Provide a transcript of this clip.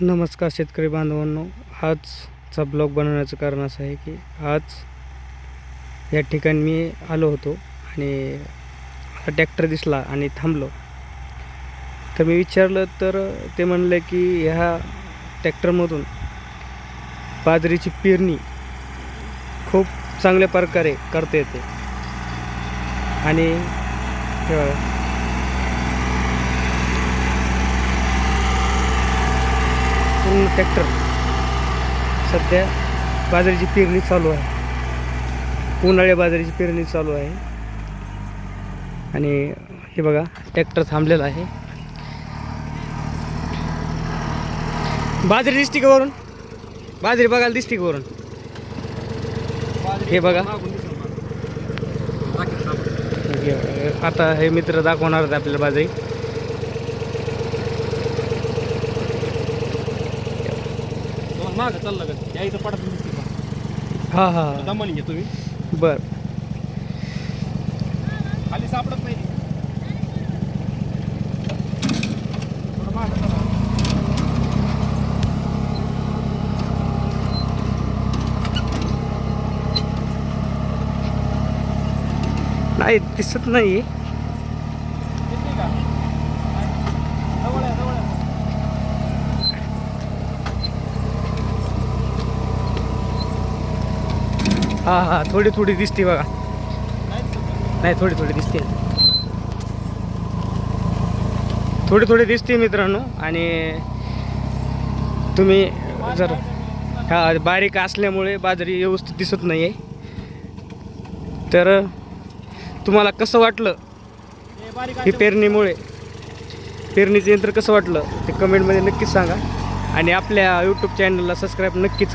नमस्कार शेतकरी बांधवांनो आजचा ब्लॉग बनवण्याचं कारण असं आहे की आज या ठिकाणी मी आलो होतो आणि ट्रॅक्टर दिसला आणि थांबलो. तर मी विचारलं तर ते म्हणले की ह्या ट्रॅक्टरमधून बाजरीची पेरणी खूप चांगल्या प्रकारे करता येते. आणि हे बघा पूर्ण ट्रॅक्टर सध्या बाजरीची पेरणी चालू आहे. उन्हाळ्या बाजरीची पेरणी चालू आहे. आणि हे बघा ट्रॅक्टर थांबलेला आहे. बाजरी डिस्ट्रिक्टवरून बाजरी बघाल डिस्ट्रिक्टवरून हे बघा. आता हे मित्र दाखवणार आहेत आपल्याला बाजरी. मागं चाललं का? या इथं पडत दिसते का हां हां दमन घे तुम्ही. बर. खाली सापडत नाही. थोडं मागं चला. नाही दिसत नाही दिसते का जवळ आहे, जवळ आहे. हां हां थोडी थोडी दिसते बघा. नाही थोडी थोडी दिसते. थोडी थोडी दिसते मित्रांनो आणि तुम्ही जर हा बारीक असल्यामुळे बाजरी व्यवस्थित दिसत नाही आहे तर तुम्हाला कसं वाटलं ही पेरणीमुळे? पेरणीचं यंत्र कसं वाटलं ते कमेंटमध्ये नक्कीच सांगा. आणि आपल्या यूट्यूब चॅनलला सबस्क्राईब नक्कीच करा.